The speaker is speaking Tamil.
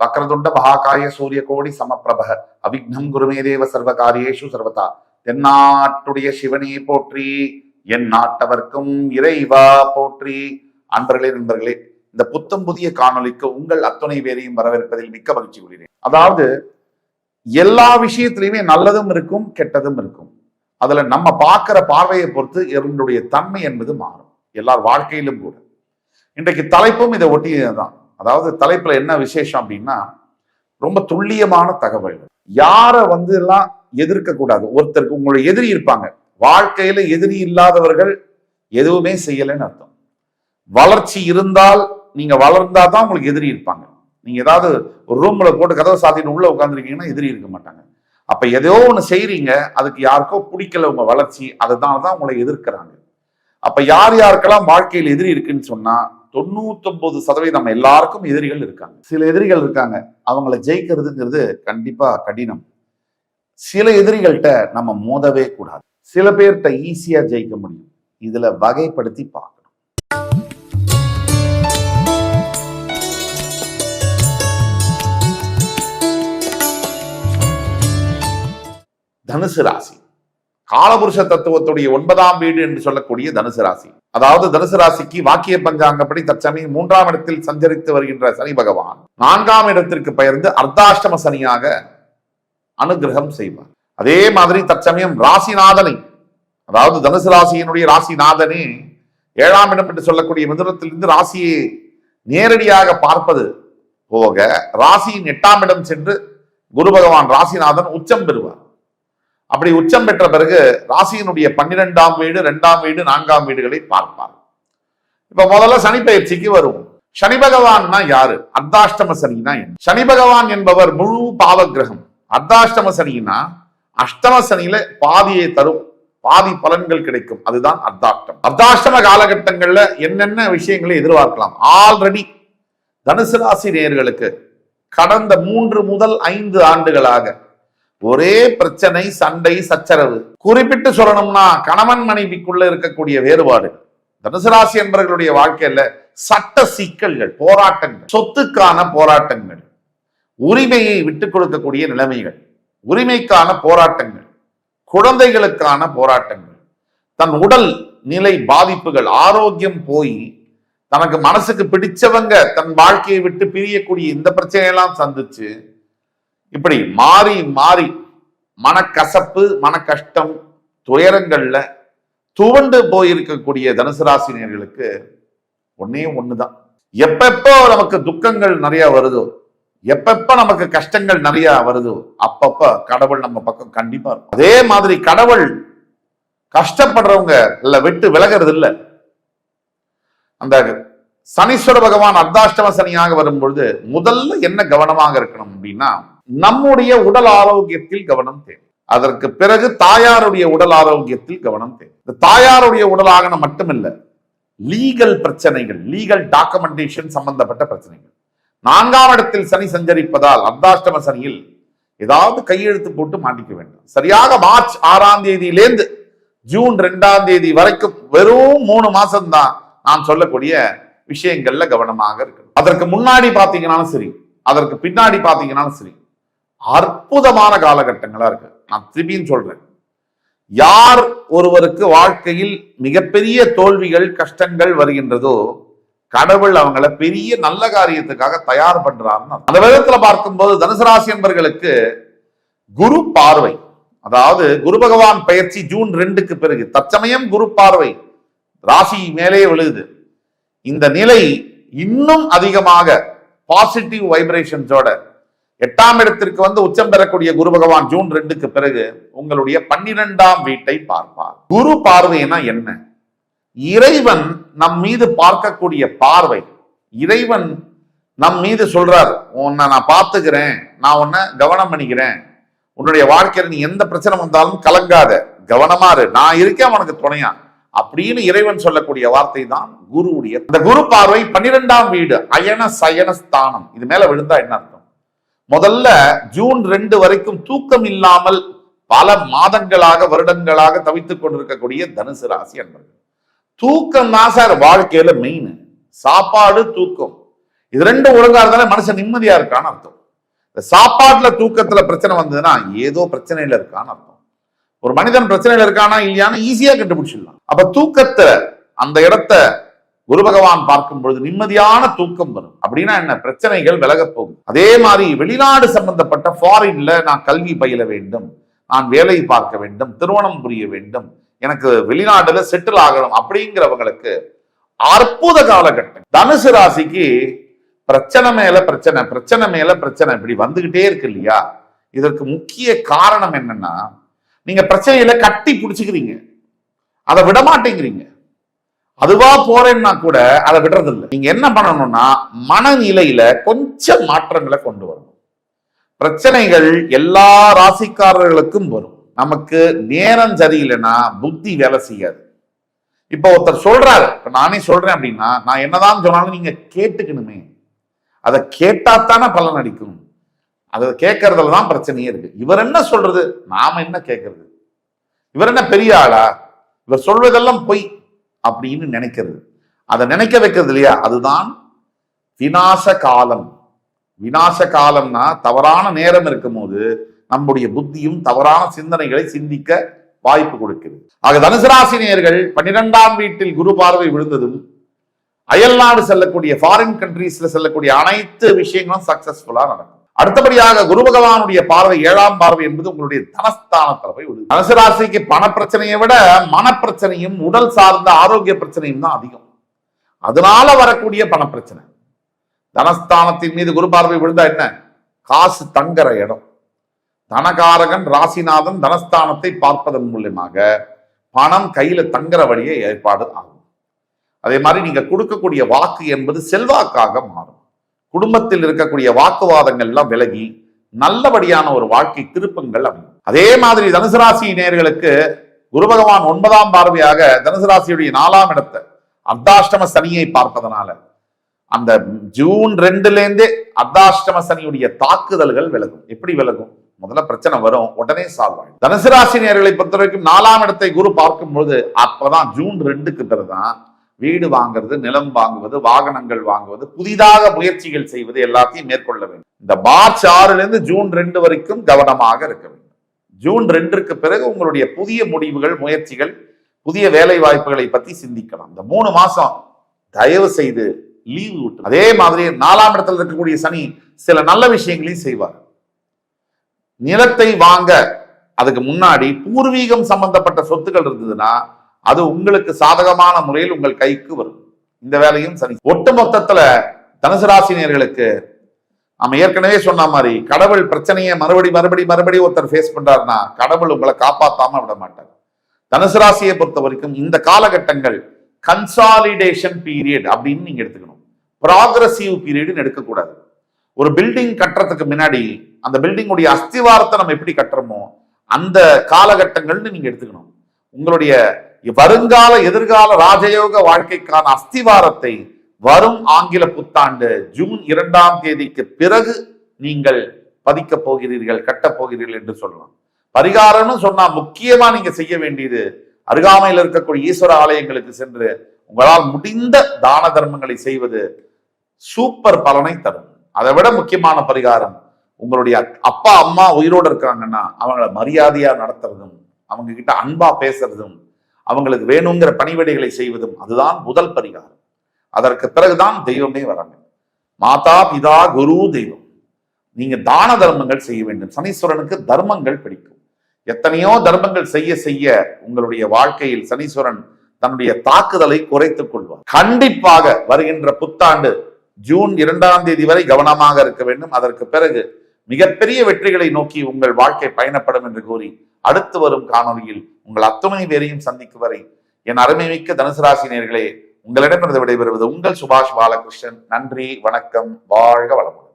வக்ரதுண்ட மகாகாய சூரிய கோடி சமப்பிரப அவிக்னம் குருமே தேவ சர்வகாரியேஷு சர்வதா. தென்னாட்டுடைய சிவனே போற்றி என் நாட்டவர்க்கும் இறைவா போற்றி. அன்பர்களே நண்பர்களே இந்த புத்தம் புதிய காணொளிக்கு உங்கள் அத்துணை பேரையும் வரவேற்பதில் மிக்க மகிழ்ச்சி கொள்கிறேன். அதாவது எல்லா விஷயத்திலையுமே நல்லதும் இருக்கும் கெட்டதும் இருக்கும். அதுல நம்ம பார்க்கிற பார்வையை பொறுத்து என்னுடைய தன்மை என்பது மாறும். எல்லார் வாழ்க்கையிலும் கூட. இன்றைக்கு தலைப்பும் இதை ஒட்டியதுதான். அதாவது தலைப்புல என்ன விசேஷம் அப்படின்னா ரொம்ப துல்லியமான தகவல்கள். யாரை வந்து எல்லாம் எதிர்க்க கூடாது? ஒருத்தருக்கு உங்களை எதிரி இருப்பாங்க. வாழ்க்கையில எதிரி இல்லாதவர்கள் எதுவுமே செய்யலைன்னு அர்த்தம். வளர்ச்சி இருந்தால் நீங்க வளர்ந்தா தான் உங்களுக்கு எதிரி இருப்பாங்க. நீங்க ஏதாவது ஒரு ரூம்ல போட்டு கதவை சாத்திட்டு உள்ள உட்காந்துருக்கீங்கன்னா எதிரி இருக்க மாட்டாங்க. அப்ப எதையோ ஒண்ணு செய்யறீங்க அதுக்கு யாருக்கோ பிடிக்கல உங்க வளர்ச்சி அதனால தான் உங்களை எதிர்க்கிறாங்க. அப்ப யார் யாருக்கெல்லாம் வாழ்க்கையில் எதிரி இருக்குன்னு சொன்னா தொண்ணூத்தொன்பது சதவீதம் நம்ம எல்லாருக்கும் எதிரிகள் இருக்காங்க. சில எதிரிகள் இருக்காங்க. அவங்கள ஜெயிக்கிறதுங்கிறது கண்டிப்பா கடினம். சில எதிரிகள்கிட்ட நம்ம மோதவே கூடாது. சில பேர்கிட்ட ஈஸியா ஜெயிக்க முடியும். இதுல வகைப்படுத்தி பார்க்கணும். தனுசு ராசி. காலபுருஷ தத்துவத்துடைய ஒன்பதாம் வீடு என்று சொல்லக்கூடிய தனுசு ராசி. அதாவது தனுசு ராசிக்கு வாக்கிய பஞ்சாங்கப்படி தற்சமயம் மூன்றாம் இடத்தில் சஞ்சரித்து வருகின்ற சனி பகவான் நான்காம் இடத்திற்கு பெயர்ந்து அர்த்தாஷ்டம சனியாக அனுகிரகம் செய்வார். அதே மாதிரி தற்சமயம் ராசிநாதனை அதாவது தனுசு ராசியினுடைய ராசிநாதனே ஏழாம் இடம் என்று சொல்லக்கூடிய மிதுனத்திலிருந்து ராசியை நேரடியாக பார்ப்பது போக ராசியின் எட்டாம் இடம் சென்று குரு பகவான் ராசிநாதன் உச்சம் பெறுவார். அப்படி உச்சம் பெற்ற பிறகு ராசியினுடைய பன்னிரெண்டாம் வீடு இரண்டாம் வீடு நான்காம் வீடுகளை பார்ப்பார். இப்ப முதல்ல சனி பயிற்சிக்கு வருவோம். சனி பகவான்னா யாரு? அர்த்தாஷ்டம சனினா என்ன? சனி பகவான் என்பவர் முழு பாவ கிரகம் அர்த்தாஷ்டம சனினா அஷ்டம சனியில பாதியை தரும் பாதி பலன்கள் கிடைக்கும். அதுதான் அர்த்தாஷ்டம். அர்த்தாஷ்டம காலகட்டங்கள்ல என்னென்ன விஷயங்களை எதிர்பார்க்கலாம்? ஆல்ரெடி தனுசு ராசி நேர்களுக்கு கடந்த மூன்று முதல் ஐந்து ஆண்டுகளாக ஒரே பிரச்சனை சண்டை சச்சரவு. குறிப்பிட்டு சொல்லணும்னா கணவன் மனைவிக்குள்ள இருக்கக்கூடிய வேறுபாடு. தனுசு ராசி என்பவர்களுடைய வாழ்க்கையில சட்ட சிக்கல்கள் போராட்டங்கள் சொத்துக்கான போராட்டங்கள் உரிமையை விட்டுக் கொடுக்கக்கூடிய நிலைமைகள் உரிமைக்கான போராட்டங்கள் குழந்தைகளுக்கான போராட்டங்கள். தன் உடல் நிலை பாதிப்புகள் ஆரோக்கியம் போய் தனக்கு மனசுக்கு பிடிச்சவங்க தன் வாழ்க்கையை விட்டு பிரியக்கூடிய இந்த பிரச்சனையெல்லாம் சந்திச்சு இப்படி மாறி மாறி மனக்கசப்பு மன கஷ்டம் துயரங்கள்ல துவண்டு போயிருக்கக்கூடிய தனுசு ராசினியர்களுக்கு ஒன்னே ஒண்ணுதான். எப்பப்போ நமக்கு துக்கங்கள் நிறைய வருதோ எப்பப்ப நமக்கு கஷ்டங்கள் நிறைய வருதோ அப்பப்ப கடவுள் நம்ம பக்கம் கண்டிப்பா இருக்கும். அதே மாதிரி கடவுள் கஷ்டப்படுறவங்க இல்ல விட்டு விலகிறது இல்ல. அந்த சனீஸ்வர பகவான் அர்த்தாஷ்டம சனியாக வரும்பொழுது முதல்ல என்ன கவனமாக இருக்கணும் அப்படின்னா நம்முடைய உடல் ஆரோக்கியத்தில் கவனம் தேவை. அதற்கு பிறகு தாயாருடைய உடல் ஆரோக்கியத்தில் கவனம் தேவை. இந்த தாயாருடைய உடலாகன மட்டுமில்ல லீகல் பிரச்சனைகள் லீகல் டாக்குமெண்டேஷன் சம்பந்தப்பட்ட பிரச்சனைகள். நான்காம் இடத்தில் சனி சஞ்சரிப்பதால் அர்த்தாஷ்டம சனியில் ஏதாவது கையெழுத்து போட்டு மாட்டிக்க வேண்டும். சரியாக மார்ச் ஆறாம் தேதியிலேருந்து ஜூன் ரெண்டாம் தேதி வரைக்கும் வெறும் மூணு மாசம் தான் நான் சொல்லக்கூடிய விஷயங்கள்ல கவனமாக இருக்கணும். அதற்கு முன்னாடி பாத்தீங்கன்னாலும் சரி அதற்கு பின்னாடி பாத்தீங்கன்னாலும் சரி அற்புதமான காலகட்டங்களா இருக்கு. நான் திருப்பியும் சொல்றேன். யார் ஒருவருக்கு வாழ்க்கையில் மிகப்பெரிய தோல்விகள் கஷ்டங்கள் வருகின்றதோ கடவுள் அவங்கள பெரிய நல்ல காரியத்துக்காக தயார் பண்றாருன்னு அந்த விதத்துல பார்க்கும்போது தனுசு ராசி என்பர்களுக்கு குரு பார்வை. அதாவது குரு பகவான் பயிற்சி ஜூன் ரெண்டுக்கு பிறகு. தற்சமயம் குரு பார்வை. ராசி மேலே விழுகுது இந்த நிலை இன்னும் அதிகமாக பாசிட்டிவ் வைப்ரேஷன்ஸோட எட்டாம் இடத்திற்கு வந்து உச்சம் பெறக்கூடிய குரு பகவான் ஜூன் ரெண்டுக்கு பிறகு உங்களுடைய பன்னிரெண்டாம் வீட்டை பார்ப்பார். குரு பார்வைனா என்ன? இறைவன் நம் மீது பார்க்கக்கூடிய பார்வை. இறைவன் நம் மீது சொல்றார் உன்னை நான் பார்த்துக்கிறேன் நான் உன்னை கவனம் பண்ணிக்கிறேன். உன்னுடைய வாழ்க்கையில் நீ எந்த பிரச்சனை வந்தாலும் கலங்காத. கவனமா இரு. நான் இருக்கேன் உனக்கு துணையா. அப்படின்னு இறைவன் சொல்லக்கூடிய வார்த்தை தான் குருவுடைய. இந்த குரு பார்வை பன்னிரெண்டாம் வீடு அயன சயன ஸ்தானம். இது மேல விழுந்தா என்ன அர்த்தம்? முதல்ல ஜூன் ரெண்டு வரைக்கும் தூக்கம் இல்லாமல் பல மாதங்களாக வருடங்களாக தவித்துக் கொண்டிருக்கக்கூடிய தனுசு ராசி அன்பர்கள். தூக்கம் தான் சார் வாழ்க்கையில மெயின் சாப்பாடு தூக்கம். இது ரெண்டும் ஒழுங்கா இருந்தாலே மனுஷன் நிம்மதியா இருக்கான்னு அர்த்தம். இந்த சாப்பாட்டுல தூக்கத்துல பிரச்சனை வந்ததுன்னா ஏதோ பிரச்சனையில இருக்கான்னு அர்த்தம். ஒரு மனிதன் பிரச்சனையில இருக்கானா இல்லையான்னு ஈஸியா கண்டுபிடிச்சிடலாம். அப்ப தூக்கத்தை அந்த இடத்த குரு பகவான் பார்க்கும் பொழுது நிம்மதியான தூக்கம் வரும். அப்படின்னா என்ன? பிரச்சனைகள் விலகப் போகும் அதே மாதிரி வெளிநாடு சம்பந்தப்பட்ட ஃபாரின்ல நான் கல்வி பயில வேண்டும். நான் வேலை பார்க்க வேண்டும். திருமணம் புரிய வேண்டும். எனக்கு வெளிநாடுல செட்டில் ஆகணும் அப்படிங்கிறவங்களுக்கு அற்புத காலகட்டம். தனுசு ராசிக்கு பிரச்சனை மேல பிரச்சனை பிரச்சனை மேல பிரச்சனை இப்படி வந்துகிட்டே இருக்கு இல்லையா? இதற்கு முக்கிய காரணம் என்னன்னா நீங்க பிரச்சனையில கட்டி பிடிச்சுக்கிறீங்க. அதை விட மாட்டேங்கிறீங்க அதுவா போறேன்னா கூட அதை விடுறதில்லை நீங்க என்ன பண்ணணும்னா மனநிலையில கொஞ்சம் மாற்றங்களை கொண்டு வரணும். பிரச்சனைகள் எல்லா ராசிக்காரர்களுக்கும் வரும். நமக்கு நேரம் சரியில்லைன்னா புத்தி வேலை செய்யாது. இப்போ ஒருத்தர் சொல்றாரு இப்ப நானே சொல்றேன் அப்படின்னா நான் என்னதான் சொன்னாலும் நீங்க கேட்டுக்கணுமே. அதை கேட்டாத்தானே பலன் அடிக்கும் அதை கேட்கறதுல தான் பிரச்சனையே இருக்கு. இவர் என்ன சொல்றது? நாம என்ன கேட்கறது? இவர் என்ன பெரிய ஆளா? இவர் சொல்வதெல்லாம் பொய். அப்படின்னு நினைக்கிறது. அதை நினைக்க வைக்கிறது இல்லையா? அதுதான் விநாச காலம் விநாச காலம்னா தவறான நேரம் இருக்கும்போது நம்முடைய புத்தியும் தவறான சிந்தனைகளை சிந்திக்க வாய்ப்பு கொடுக்கிறது. ஆக தனுசு ராசி பன்னிரெண்டாம் வீட்டில் குரு பார்வை விழுந்ததும் அயல்நாடு செல்லக்கூடிய ஃபாரின் கண்ட்ரீஸ்ல செல்லக்கூடிய அனைத்து விஷயங்களும் சக்சஸ்ஃபுல்லா நடக்கும். அடுத்தபடியாக குரு பகவானுடைய பார்வை ஏழாம் பார்வை என்பது உங்களுடைய தனஸ்தானத்தில் போய் உள்ளது தனுசு ராசிக்கு பண பிரச்சனையை விட மனப்பிரச்சனையும் உடல் சார்ந்த ஆரோக்கிய பிரச்சனையும் தான் அதிகம். அதனால வரக்கூடிய பணப்பிரச்சனை. தனஸ்தானத்தின் மீது குரு பார்வை விழுந்தா என்ன? காசு தங்குற இடம். தனகாரகன் ராசிநாதன் தனஸ்தானத்தை பார்ப்பதன் மூலியமாக பணம் கையில தங்குற வழியே ஏற்பாடு ஆகும். அதே மாதிரி நீங்க கொடுக்கக்கூடிய வாக்கு என்பது செல்வாக்காக மாறும். குடும்பத்தில் இருக்கக்கூடிய வாக்குவாதங்கள் எல்லாம் விலகி நல்லபடியான ஒரு வாழ்க்கை திருப்பங்கள் அமையும். அதே மாதிரி தனுசு ராசி நேர்களுக்கு குரு பகவான் ஒன்பதாம் பார்வையாக தனுசு ராசியுடைய நாலாம் இடத்தை அர்த்தாஷ்டம சனியை பார்ப்பதனால அந்த ஜூன் ரெண்டுல இருந்தே அர்த்தாஷ்டம சனியுடைய தாக்குதல்கள் விலகும். எப்படி விலகும்? முதல்ல பிரச்சனை வரும் உடனே சால்வ் ஆகும் தனுசு ராசி நேர்களை பொறுத்த வரைக்கும் நாலாம் இடத்தை குரு பார்க்கும்போது அப்பதான் ஜூன் ரெண்டுக்கு பிறகுதான் வீடு வாங்குறது நிலம் வாங்குவது வாகனங்கள் வாங்குவது புதிதாக முயற்சிகள் செய்வது எல்லாத்தையும் மேற்கொள்ள வேண்டும். இந்த மார்ச் ஆறுல இருந்து ஜூன் ரெண்டு வரைக்கும் கவனமாக இருக்க வேண்டும். ஜூன் ரெண்டுக்கு பிறகு உங்களுடைய புதிய முடிவுகள் முயற்சிகள் புதிய வேலை வாய்ப்புகளை பத்தி சிந்திக்கலாம். இந்த மூணு மாசம் தயவு செய்து லீவு விட்டு அதே மாதிரி நாலாம் இடத்துல இருக்கக்கூடிய சனி சில நல்ல விஷயங்களையும் செய்வார். நிலத்தை வாங்க அதுக்கு முன்னாடி பூர்வீகம் சம்பந்தப்பட்ட சொத்துக்கள் இருந்ததுன்னா அது உங்களுக்கு சாதகமான முறையில் உங்கள் கைக்கு வரும். இந்த வேலையும் சரி. ஒட்டு மொத்தத்துல தனுசு ராசினியர்களுக்கு நம்ம ஏற்கனவே சொன்ன மாதிரி கடவுள் பிரச்சனையை மறுபடி மறுபடி மறுபடி ஒருத்தர் ஃபேஸ் பண்றாருன்னா கடவுள் உங்களை காப்பாத்தாம விட மாட்டார். தனுசு ராசியை பொறுத்த வரைக்கும் இந்த காலகட்டங்கள் கன்சாலிடேஷன் பீரியட் அப்படின்னு நீங்க எடுத்துக்கணும். ப்ராக்ரஸிவ் பீரியட்னு எடுக்கக்கூடாது. ஒரு பில்டிங் கட்டுறதுக்கு முன்னாடி அந்த பில்டிங்குடைய அஸ்திவாரத்தை நம்ம எப்படி கட்டுறோமோ அந்த காலகட்டங்கள்னு நீங்க எடுத்துக்கணும். உங்களுடைய வருங்கால எதிர்கால ராஜயோக வாழ்க்கைக்கான அஸ்திவாரத்தை வரும் ஆங்கில புத்தாண்டு ஜூன் இரண்டாம் தேதிக்கு பிறகு நீங்கள் பதிக்க போகிறீர்கள் கட்டப் போகிறீர்கள் என்று சொல்லலாம். பரிகாரம்னு சொன்னா முக்கியமா நீங்க செய்ய வேண்டியது அருகாமையில் இருக்கக்கூடிய ஈஸ்வர ஆலயங்களுக்கு சென்று உங்களால் முடிந்த தான தர்மங்களை செய்வது சூப்பர் பலனை தரும். அதை விட முக்கியமான பரிகாரம் உங்களுடைய அப்பா அம்மா உயிரோடு இருக்காங்கன்னா அவங்கள மரியாதையா நடத்துறதும் அவங்க கிட்ட அன்பா பேசுறதும் அவங்களுக்கு வேணுங்கிற பணிவிடைகளை செய்வதும் அதுதான் முதல் பரிகாரம். அதற்கு பிறகுதான் தெய்வமே வராங்க மாதா பிதா குரு தெய்வம். நீங்க தான தர்மங்கள் செய்ய வேண்டும். சனீஸ்வரனுக்கு தர்மங்கள் பிடிக்கும். எத்தனையோ தர்மங்கள் செய்ய செய்ய உங்களுடைய வாழ்க்கையில் சனீஸ்வரன் தன்னுடைய தாக்குதலை குறைத்துக் கொள்வார். கண்டிப்பாக வருகின்ற புத்தாண்டு ஜூன் இரண்டாம் தேதி வரை கவனமாக இருக்க வேண்டும். அதற்கு பிறகு மிகப்பெரிய வெற்றிகளை நோக்கி உங்கள் வாழ்க்கை பயணப்படும் என்று கூறி அடுத்து வரும் காணொலியில் உங்கள் அத்துணை பேரையும் சந்திக்கும் வரை என் அருமைமிக்க தனுசு ராசி நேர்களே உங்களிடமிருந்து விடைபெறுவது உங்கள் சுபாஷ் பாலகிருஷ்ணன். நன்றி வணக்கம் வாழ்க வளமுடன்.